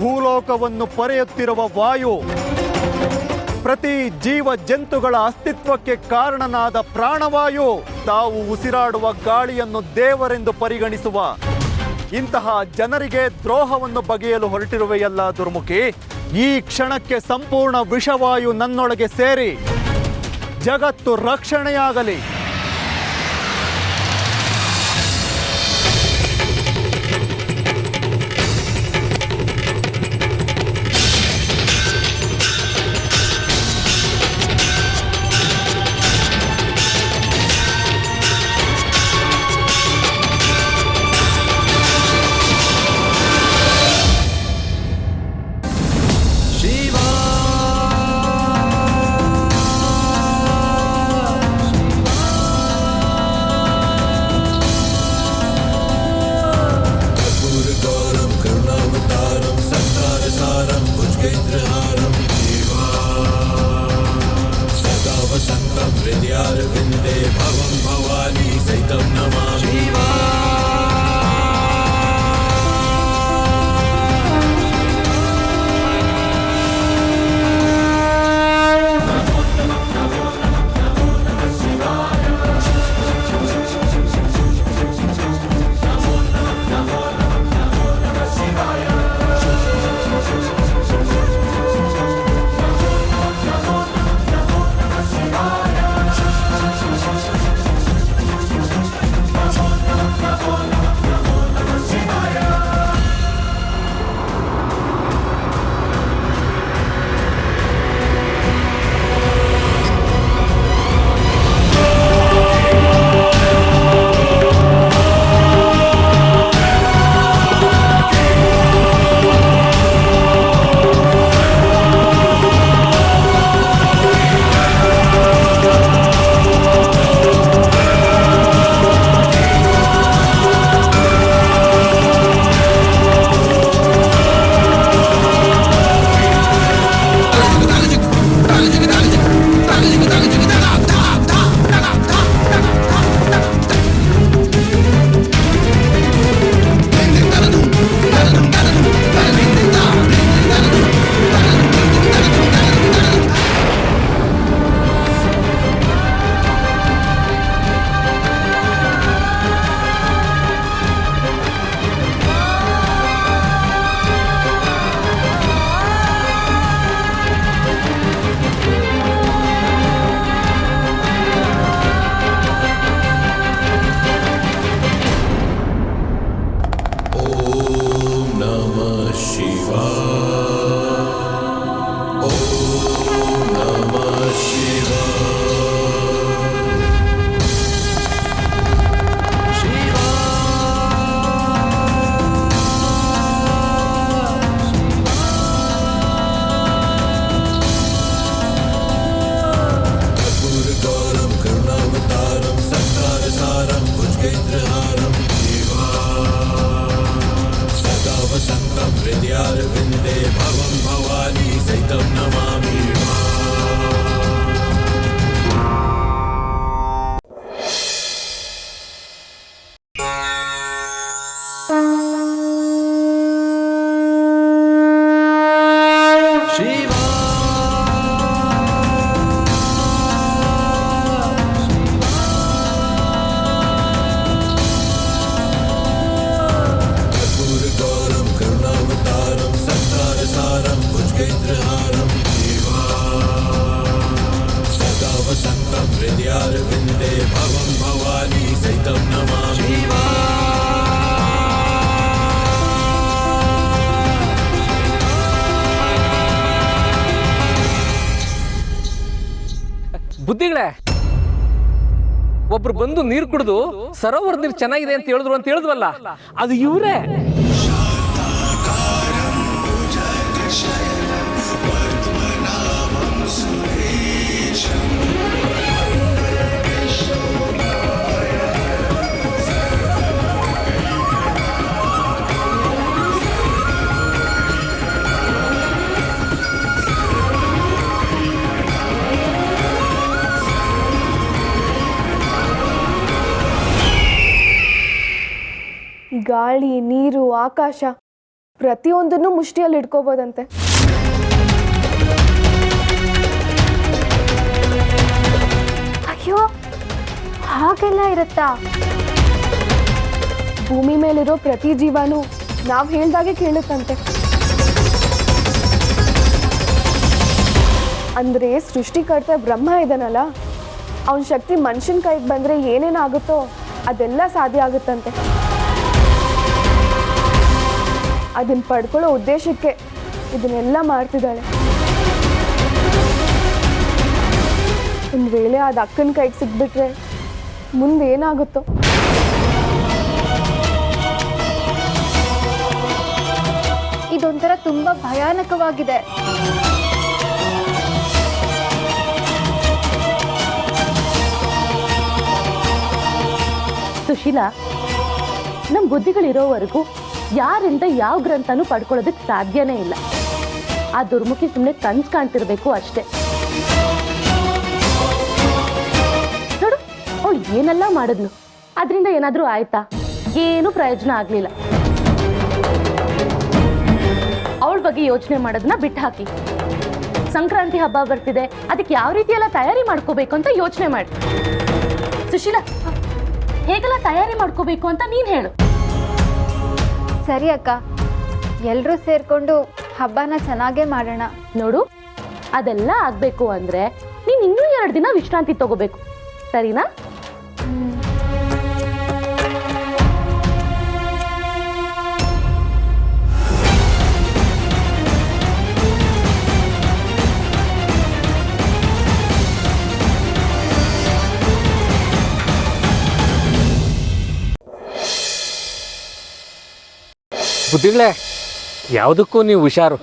ಭೂಲೋಕವನ್ನು ಪರೆಯುತ್ತಿರುವ ವಾಯು ಪ್ರತಿ ಜೀವ ಜಂತುಗಳ ಅಸ್ತಿತ್ವಕ್ಕೆ ಕಾರಣನಾದ ಪ್ರಾಣವಾಯು, ತಾವು ಉಸಿರಾಡುವ ಗಾಳಿಯನ್ನು ದೇವರೆಂದು ಪರಿಗಣಿಸುವ. ಇಂತಹ ಜನರಿಗೆ ದ್ರೋಹವನ್ನು ಬಗೆಯಲು ಹೊರಟಿರುವೆಯಲ್ಲ ದುರ್ಮುಖಿ. ಈ ಕ್ಷಣಕ್ಕೆ ಸಂಪೂರ್ಣ ವಿಷವಾಯು ನನ್ನೊಳಗೆ ಸೇರಿ, ಜಗತ್ತು ರಕ್ಷಣೆಯಾಗಲಿ. ಒಬ್ರು ಬಂದು ನೀರು ಕುಡಿದು ಸರೋವರ ನೀರು ಚೆನ್ನಾಗಿದೆ ಅಂತ ಹೇಳಿದ್ರು ಅಂತ ಹೇಳಿದ್ವಲ್ಲ ಅದು ಇವರೇ. ಗಾಳಿ, ನೀರು, ಆಕಾಶ ಪ್ರತಿಯೊಂದನ್ನು ಮುಷ್ಟಿಯಲ್ಲಿ ಇಟ್ಕೋಬೋದಂತೆ. ಅಯ್ಯೋ, ಹಾಗೆಲ್ಲ ಇರುತ್ತಾ? ಭೂಮಿ ಮೇಲಿರೋ ಪ್ರತಿ ಜೀವನೂ ನಾವು ಹೇಳ್ದಾಗೆ ಕೇಳುತ್ತಂತೆ. ಅಂದ್ರೆ ಸೃಷ್ಟಿಕರ್ತ ಬ್ರಹ್ಮ ಇದಾನಲ್ಲ, ಅವನ ಶಕ್ತಿ ಮನುಷ್ಯನ ಕೈಗೆ ಬಂದ್ರೆ ಏನೇನಾಗುತ್ತೋ ಅದೆಲ್ಲ ಸಾಧ್ಯ ಆಗುತ್ತಂತೆ. ಅದನ್ನ ಪಡ್ಕೊಳ್ಳೋ ಉದ್ದೇಶಕ್ಕೆ ಇದನ್ನೆಲ್ಲ ಮಾಡ್ತಿದ್ದಾಳೆ. ಒಂದು ವೇಳೆ ಅದು ಅಕ್ಕನ ಕೈಗೆ ಸಿಕ್ಬಿಟ್ರೆ ಮುಂದೆ ಏನಾಗುತ್ತೋ? ಇದೊಂಥರ ತುಂಬಾ ಭಯಾನಕವಾಗಿದೆ. ಸುಶೀಲಾ ನಮ್ಮ ಬುದ್ಧಿಗಳಿರೋವರೆಗೂ ಯಾರಿಂದ ಯಾವ ಗ್ರಂಥನೂ ಪಡ್ಕೊಳ್ಳೋದಕ್ಕೆ ಸಾಧ್ಯನೇ ಇಲ್ಲ. ಆ ದುರ್ಮುಖಿ ಸುಮ್ಮನೆ ಕನ್ಸು ಕಾಣ್ತಿರ್ಬೇಕು ಅಷ್ಟೇ. ನೋಡು, ಅವಳು ಏನೆಲ್ಲ ಮಾಡಿದ್ಲು? ಅದರಿಂದ ಏನಾದರೂ ಆಯ್ತಾ? ಏನೂ ಪ್ರಯೋಜನ ಆಗಲಿಲ್ಲ. ಅವಳ ಬಗ್ಗೆ ಯೋಚನೆ ಮಾಡೋದನ್ನ ಬಿಟ್ಟು ಹಾಕಿ ಸಂಕ್ರಾಂತಿ ಹಬ್ಬ ಬರ್ತಿದೆ, ಅದಕ್ಕೆ ಯಾವ ರೀತಿ ಎಲ್ಲ ತಯಾರಿ ಮಾಡ್ಕೋಬೇಕು ಅಂತ ಯೋಚನೆ ಮಾಡಿ. ಸುಶೀಲಾ, ಹೇಗೆಲ್ಲ ತಯಾರಿ ಮಾಡ್ಕೋಬೇಕು ಅಂತ ನೀನ್ ಹೇಳು. ಸರಿ ಅಕ್ಕ. ಎಲ್ಲರೂ ಸೇರ್ಕೊಂಡು ಹಬ್ಬನ ಚೆನ್ನಾಗೇ ಮಾಡೋಣ. ನೋಡು, ಅದೆಲ್ಲ ಆಗಬೇಕು ಅಂದ್ರೆ ನೀನು ಇನ್ನೂ ಎರಡು ದಿನ ವಿಶ್ರಾಂತಿ ತಗೋಬೇಕು. ಸರಿನಾ? ಬುದ್ಧಿಗಳೇ ಯಾವುದಕ್ಕೂ ನೀವು ಹುಷಾರು.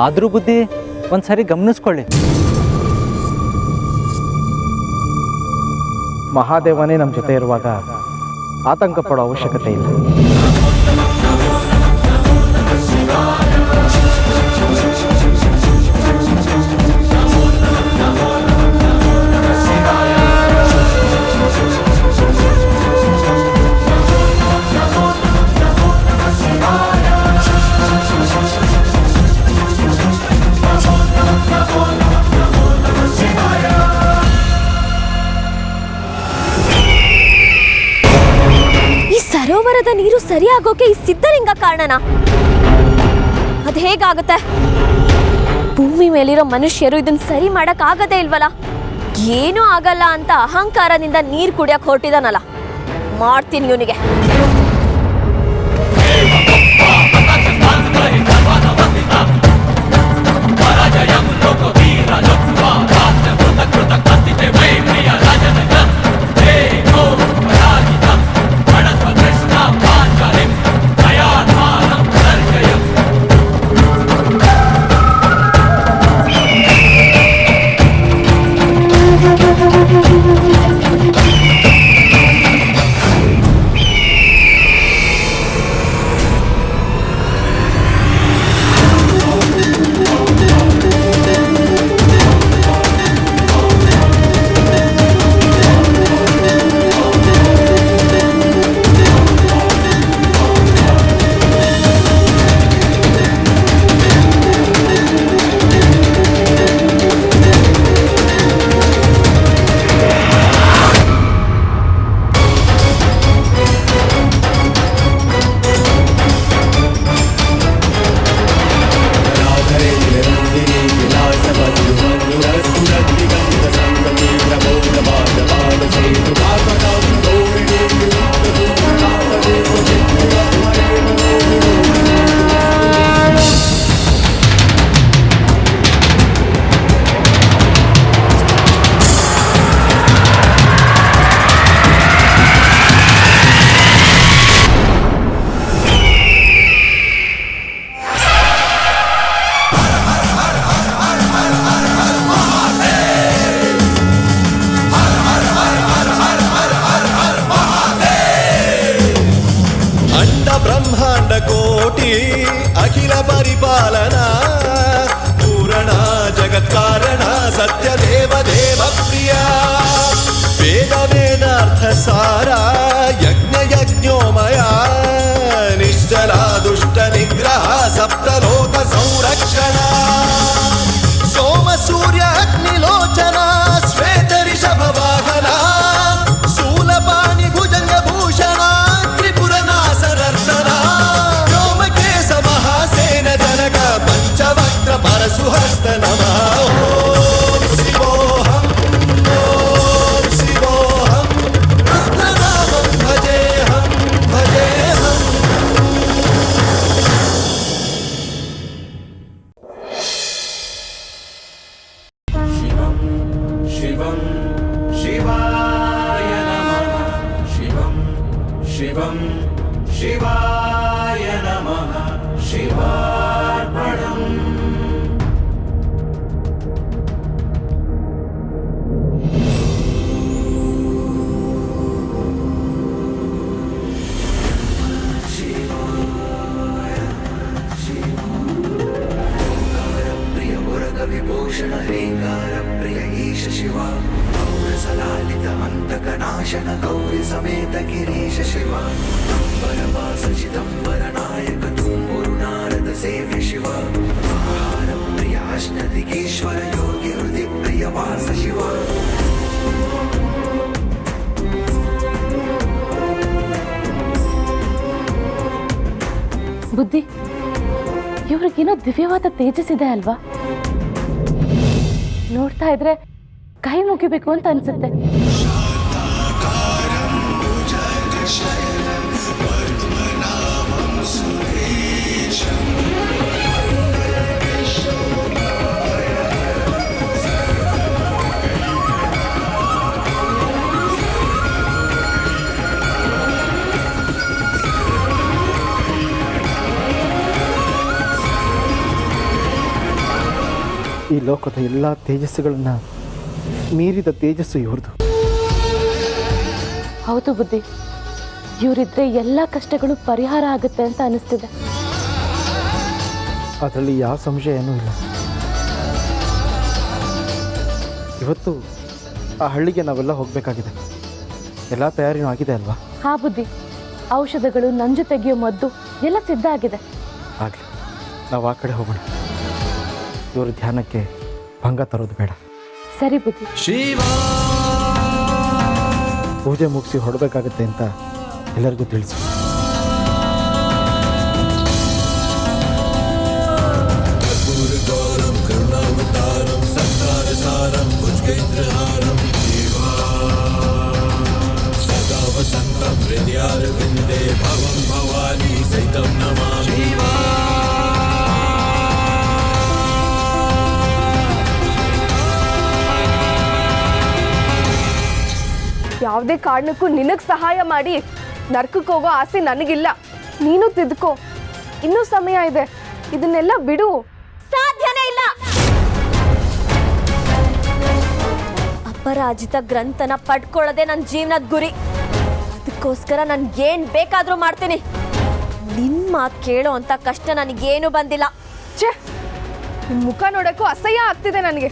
ಆದರೂ ಬುದ್ಧಿ ಒಂದ್ಸರಿ ಗಮನಿಸ್ಕೊಳ್ಳಿ. ಮಹಾದೇವನೇ ನಮ್ಮ ಜೊತೆ ಇರುವಾಗ ಆತಂಕ ಪಡೋ ಅವಶ್ಯಕತೆ ಇಲ್ಲ. ಸರೋವರದ ಆಗೋಕೆ ಈ ಸಿದ್ಧಲಿಂಗ ಕಾರಣನ? ಅದ್ ಹೇಗಾಗುತ್ತೆ? ಭೂಮಿ ಮೇಲಿರೋ ಮನುಷ್ಯರು ಇದನ್ನ ಸರಿ ಮಾಡಕ್ ಆಗದೇ ಇಲ್ವಲ್ಲ ಏನೂ ಆಗಲ್ಲ ಅಂತ ಅಹಂಕಾರದಿಂದ ನೀರ್ ಕುಡಿಯಕ್ ಹೊರಟಿದಾನಲ್ಲ? ಮಾಡ್ತೀನಿ ಇವನಿಗೆ. सत्यदेव देवप्रिया। वेदवेदार्थसारा यज्ञयज्ञोमया निश्चला दुष्टनिग्रहा सप्तलोकसंरक्षणा सलालित अन्तकनाशन गौरि समेत गिरीश शिव अम्बरवास चिदम्बर नायक तुम्बुरु नारद सेव्य शिव आहार प्रिय अष्टदिगीश्वर योगि हृदि प्रिय वास शिव ಬುದ್ಧಿ ಇವ್ರಿಗೇನೋ ದಿವ್ಯವಾದ ತೇಜಸ್ಸಿದೆ ಅಲ್ವಾ ನೋಡ್ತಾ ಇದ್ರೆ ಕೈ ಮುಗಿಬೇಕು ಅಂತ ಅನ್ಸುತ್ತೆ ಲೋಕದ ಎಲ್ಲ ತೇಜಸ್ಸುಗಳನ್ನು ಮೀರಿದ ತೇಜಸ್ಸು ಇವ್ರದ್ದು ಹೌದು ಬುದ್ಧಿ. ಇವರಿದ್ರೆ ಎಲ್ಲ ಕಷ್ಟಗಳು ಪರಿಹಾರ ಆಗುತ್ತೆ ಅಂತ ಅನಿಸ್ತಿದೆ. ಅದರಲ್ಲಿ ಯಾವ ಸಂಶಯನೂ ಇಲ್ಲ. ಇವತ್ತು ಆ ಹಳ್ಳಿಗೆ ನಾವೆಲ್ಲ ಹೋಗಬೇಕಾಗಿದೆ. ಎಲ್ಲ ತಯಾರಿನೂ ಆಗಿದೆ ಅಲ್ವಾ? ಹಾ ಬುದ್ಧಿ. ಔಷಧಗಳು ನಂಜು ತೆಗೆಯೋ ಮದ್ದು ಎಲ್ಲ ಸಿದ್ಧ ಆಗಿದೆ. ಆಗಲಿ ನಾವು ಆ ಕಡೆ ಹೋಗೋಣ. ಇವ್ರ ಧ್ಯಾನಕ್ಕೆ ಭಂಗ ತರೋದು ಬೇಡ. ಸರಿ ಬುದ್ಧಿ. ಪೂಜೆ ಮುಗಿಸಿ ಹೊರಡಬೇಕಾಗತ್ತೆ ಅಂತ ಎಲ್ಲರಿಗೂ ತಿಳಿಸು. ಯಾವುದೇ ಕಾರಣಕ್ಕೂ ನಿನಗೆ ಸಹಾಯ ಮಾಡಿ. ನರ್ಕಕ್ಕೆ ಹೋಗೋ ಆಸೆ ನನಗಿಲ್ಲ. ನೀನು ತಿದ್ಕೋ. ಇನ್ನೂ ಸಮಯ ಇದೆ. ಇದನ್ನೆಲ್ಲ ಬಿಡು. ಸಾಧ್ಯನೇ ಇಲ್ಲ. ಅಪರಾಜಿತ ಗ್ರಂಥನ ಪಡ್ಕೊಳ್ಳೋದೇ ನನ್ನ ಜೀವನದ ಗುರಿ. ಅದಕ್ಕೋಸ್ಕರ ನಾನು ಏನ್ ಬೇಕಾದರೂ ಮಾಡ್ತೀನಿ. ನಿನ್ ಮಾತು ಕೇಳೋ ಅಂತ ಕಷ್ಟ ನನಗೇನು ಬಂದಿಲ್ಲ. ಛೇ ನಿನ್ ಮುಖ ನೋಡಕ್ಕೂ ಅಸಹ್ಯ ಆಗ್ತಿದೆ ನನಗೆ.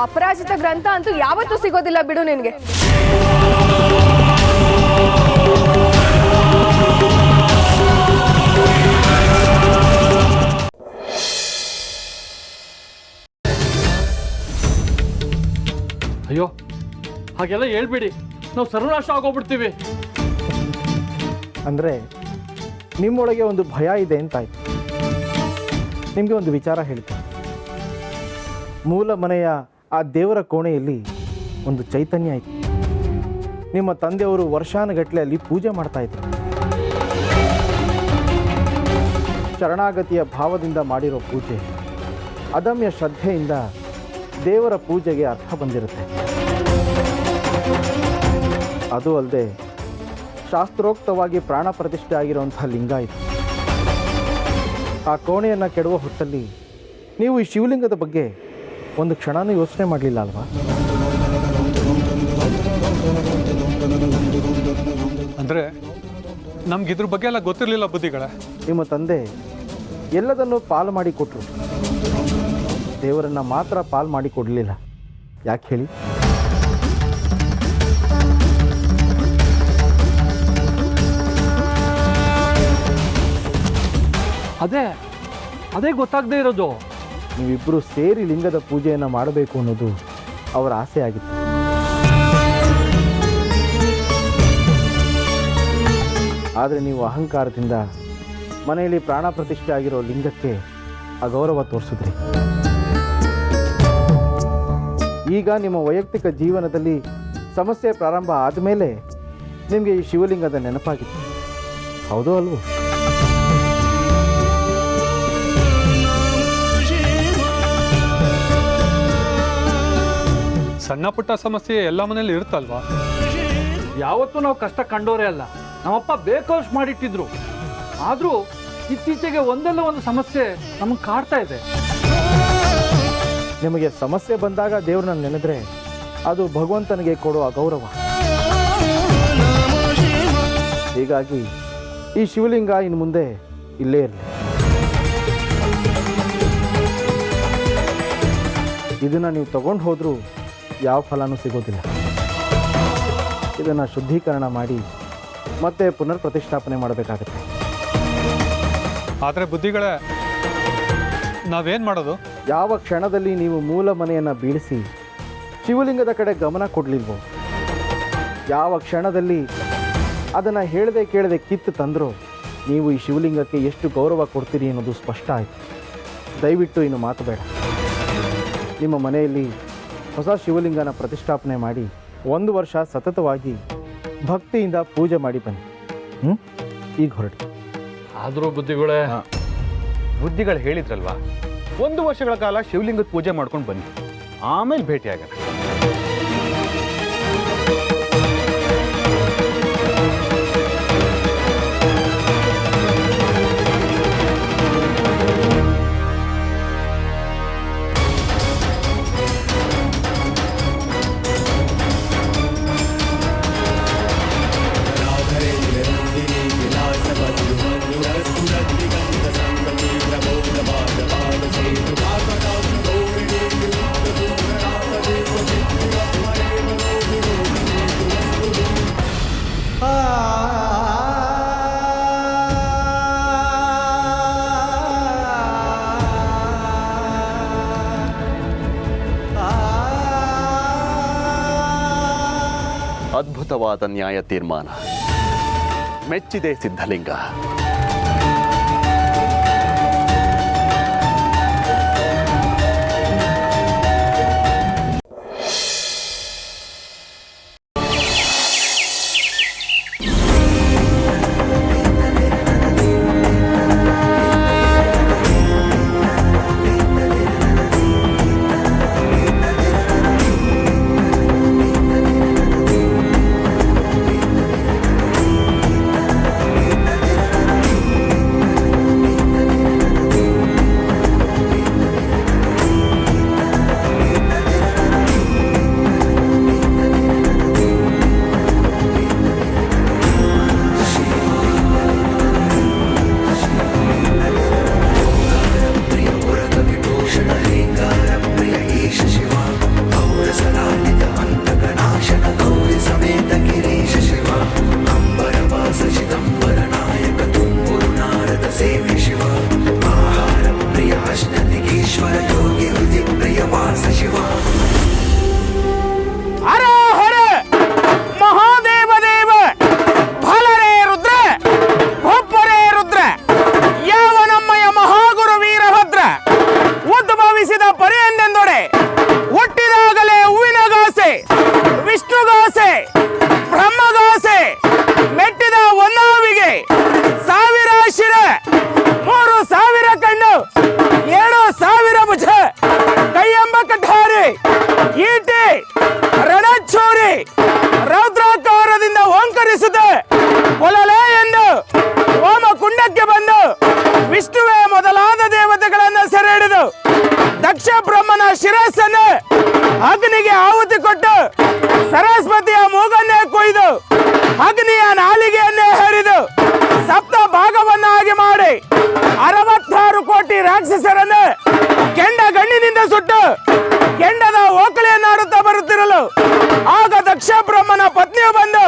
ಅಪರಾಜಿತ ಗ್ರಂಥ ಅಂತೂ ಯಾವತ್ತೂ ಸಿಗೋದಿಲ್ಲ ಬಿಡು ನಿನಗೆ. ಅಯ್ಯೋ ಹಾಗೆಲ್ಲ ಹೇಳ್ಬೇಡಿ. ನಾವು ಸರ್ವನಾಶ ಆಗೋಗ್ಬಿಡ್ತೀವಿ. ಅಂದರೆ ನಿಮ್ಮೊಳಗೆ ಒಂದು ಭಯ ಇದೆ ಅಂತಾಯ್ತು ನಿಮಗೆ ಒಂದು ವಿಚಾರ ಹೇಳ್ತೀನಿ. ಮೂಲ ಮನೆಯ ಆ ದೇವರ ಕೋಣೆಯಲ್ಲಿ ಒಂದು ಚೈತನ್ಯ ಇತ್ತು ನಿಮ್ಮ ತಂದೆಯವರು ವರ್ಷಾನುಗಟ್ಟಲೆ ಅಲ್ಲಿ ಪೂಜೆ ಮಾಡ್ತಾ ಇದ್ರು. ಶರಣಾಗತಿಯ ಭಾವದಿಂದ ಮಾಡಿರೋ ಪೂಜೆ, ಅದಮ್ಯ ಶ್ರದ್ಧೆಯಿಂದ ದೇವರ ಪೂಜೆಗೆ ಅರ್ಥ ಬಂದಿರುತ್ತೆ. ಅದು ಅಲ್ಲದೆ ಶಾಸ್ತ್ರೋಕ್ತವಾಗಿ ಪ್ರಾಣ ಪ್ರತಿಷ್ಠೆ ಆಗಿರುವಂಥ ಲಿಂಗ ಇದು. ಆ ಕೋಣೆಯನ್ನು ಕೆಡುವ ಹೊತ್ತಲ್ಲಿ ನೀವು ಈ ಶಿವಲಿಂಗದ ಬಗ್ಗೆ ಒಂದು ಕ್ಷಣನೂ ಯೋಚನೆ ಮಾಡಲಿಲ್ಲ ಅಲ್ವಾ? ಅಂದರೆ ನಮ್ಗೆ ಇದ್ರ ಬಗ್ಗೆ ಎಲ್ಲ ಗೊತ್ತಿರಲಿಲ್ಲ ಬುದ್ಧಿಗಳೇ. ನಿಮ್ಮ ತಂದೆ ಎಲ್ಲದನ್ನು ಪಾಲು ಮಾಡಿಕೊಟ್ರು ದೇವರನ್ನು ಮಾತ್ರ ಪಾಲು ಮಾಡಿ ಕೊಡಲಿಲ್ಲ. ಯಾಕೆ ಹೇಳಿ? ಅದೇ ಅದೇ ಗೊತ್ತಾಗದೇ ಇರೋದು. ನೀವಿಬ್ಬರು ಸೇರಿ ಲಿಂಗದ ಪೂಜೆಯನ್ನು ಮಾಡಬೇಕು ಅನ್ನೋದು ಅವರ ಆಸೆ ಆಗಿತ್ತು. ಆದರೆ ನೀವು ಅಹಂಕಾರದಿಂದ ಮನೆಯಲ್ಲಿ ಪ್ರಾಣ ಪ್ರತಿಷ್ಠೆ ಆಗಿರೋ ಲಿಂಗಕ್ಕೆ ಅಗೌರವ ತೋರಿಸಿದ್ರಿ. ಈಗ ನಿಮ್ಮ ವೈಯಕ್ತಿಕ ಜೀವನದಲ್ಲಿ ಸಮಸ್ಯೆ ಪ್ರಾರಂಭ ಆದಮೇಲೆ ನಿಮಗೆ ಈ ಶಿವಲಿಂಗದ ನೆನಪಾಗಿತ್ತು. ಹೌದೋ ಅಲ್ವೋ? ಸಣ್ಣ ಪುಟ್ಟ ಸಮಸ್ಯೆ ಎಲ್ಲ ಮನೇಲಿ ಇರುತ್ತಲ್ವಾ? ಯಾವತ್ತೂ ನಾವು ಕಷ್ಟ ಕಂಡೋರೇ ಅಲ್ಲ. ನಮ್ಮಪ್ಪ ಬೇಕಷ್ಟು ಮಾಡಿಟ್ಟಿದ್ರು. ಆದರೂ ಇತ್ತೀಚೆಗೆ ಒಂದಲ್ಲ ಒಂದು ಸಮಸ್ಯೆ ನಮಗೆ ಕಾಡ್ತಾ ಇದೆ. ನಿಮಗೆ ಸಮಸ್ಯೆ ಬಂದಾಗ ದೇವ್ರನ್ನ ನೆನೆದ್ರೆ ಅದು ಭಗವಂತನಿಗೆ ಕೊಡುವ ಗೌರವ ಹೀಗಾಗಿ ಈ ಶಿವಲಿಂಗ ಇನ್ನು ಮುಂದೆ ಇಲ್ಲೇ ಇರಲಿ. ಇದನ್ನು ನೀವು ತಗೊಂಡು ಹೋದರೂ ಯಾವ ಫಲನೂ ಸಿಗೋದಿಲ್ಲ. ಇದನ್ನು ಶುದ್ಧೀಕರಣ ಮಾಡಿ ಮತ್ತೆ ಪುನರ್ ಪ್ರತಿಷ್ಠಾಪನೆ ಮಾಡಬೇಕಾಗತ್ತೆ. ಆದರೆ ಬುದ್ಧಿಗಳ ನಾವೇನು ಮಾಡೋದು? ಯಾವ ಕ್ಷಣದಲ್ಲಿ ನೀವು ಮೂಲ ಮನೆಯನ್ನು ಬೀಳಿಸಿ ಶಿವಲಿಂಗದ ಕಡೆ ಗಮನ ಕೊಡಲಿಲ್ವೋ? ಯಾವ ಕ್ಷಣದಲ್ಲಿ ಅದನ್ನು ಹೇಳದೆ ಕೇಳದೆ ಕಿತ್ತು ತಂದರೂ ನೀವು ಈ ಶಿವಲಿಂಗಕ್ಕೆ ಎಷ್ಟು ಗೌರವ ಕೊಡ್ತೀರಿ ಅನ್ನೋದು ಸ್ಪಷ್ಟ ಆಯಿತು. ದಯವಿಟ್ಟು ಇನ್ನು ಮಾತು ಬೇಡ. ನಿಮ್ಮ ಮನೆಯಲ್ಲಿ ಹೊಸ ಶಿವಲಿಂಗನ ಪ್ರತಿಷ್ಠಾಪನೆ ಮಾಡಿ ಒಂದು ವರ್ಷ ಸತತವಾಗಿ ಭಕ್ತಿಯಿಂದ ಪೂಜೆ ಮಾಡಿ ಬನ್ನಿ. ಹ್ಞೂ ಈಗ ಹೊರಟು ಆದರೂ ಬುದ್ಧಿಗಳೇ ಬುದ್ಧಿಗಳು ಹೇಳಿದ್ರಲ್ವಾ? ಒಂದು ವರ್ಷಗಳ ಕಾಲ ಶಿವಲಿಂಗದ ಪೂಜೆ ಮಾಡ್ಕೊಂಡು ಬನ್ನಿ. ಆಮೇಲೆ ಭೇಟಿ ನ್ಯಾಯ ತೀರ್ಮಾನ ಮೆಚ್ಚಿದೆ ಸಿದ್ಧಲಿಂಗ ಕೊಯ್ದು ಅಗ್ನಿಯ ನಾಲಿಗೆಯನ್ನೇ ಹೇರಿದು ಸಪ್ತ ಭಾಗವನ್ನಾಗಿ ಮಾಡಿ ಅರವತ್ತಾರು ಕೋಟಿ ರಾಕ್ಷಸರನ್ನು ಕೆಂಡ ಗಣ್ಣಿನಿಂದ ಸುಟ್ಟು ಕೆಂಡದ ಓಕಳಿಯನ್ನಾಡುತ್ತಾ ಬರುತ್ತಿರಲು ಆಗ ದಕ್ಷ ಬ್ರಹ್ಮನ ಪತ್ನಿಯು ಬಂದು